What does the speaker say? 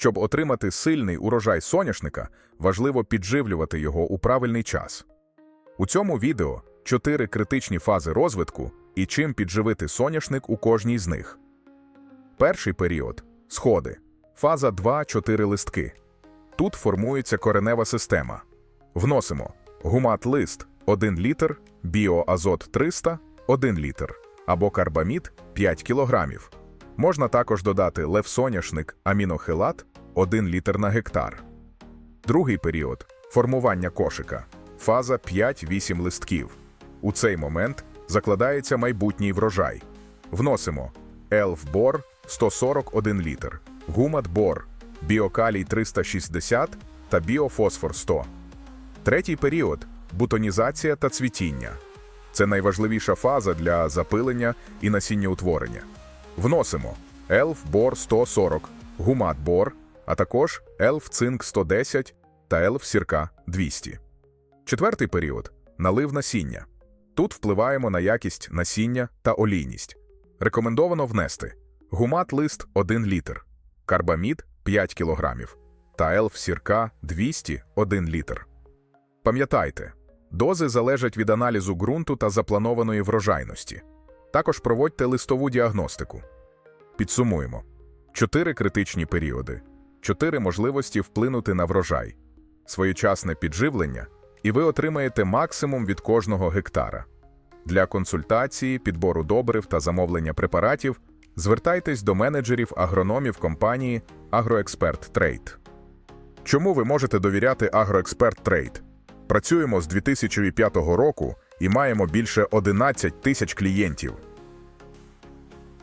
Щоб отримати сильний урожай соняшника, важливо підживлювати його у правильний час. У цьому відео чотири критичні фази розвитку і чим підживити соняшник у кожній з них. Перший період сходи. Фаза 2-4 листки. Тут формується коренева система. Вносимо гумат лист 1 літр, біоазот 300 1 літр або карбамід 5 кг. Можна також додати левсоняшник амінохилат 1 літр на гектар. Другий період формування кошика. Фаза 5-8 листків. У цей момент закладається майбутній врожай. Вносимо елфбор 141 літр, гумат-бор, біокалій 360 та біофосфор 100. Третій період бутонізація та цвітіння. Це найважливіша фаза для запилення і насіннєутворення. Вносимо елф-бор 140, гумат-бор, а також елф-цинк 110 та елф-сірка 200. Четвертий період налив насіння. Тут впливаємо на якість насіння та олійність. Рекомендовано внести гумат лист 1 літр, карбамід 5 кг та елф сірка 200 1 літр. Пам'ятайте, дози залежать від аналізу ґрунту та запланованої врожайності. Також проводьте листову діагностику. Підсумуємо: чотири критичні періоди, чотири можливості вплинути на врожай, своєчасне підживлення, і ви отримаєте максимум від кожного гектара. Для консультації, підбору добрив та замовлення препаратів звертайтесь до менеджерів агрономів компанії Агроексперт Трейд. Чому ви можете довіряти Агроексперт Трейд? Працюємо з 2005 року і маємо більше 11 тисяч клієнтів.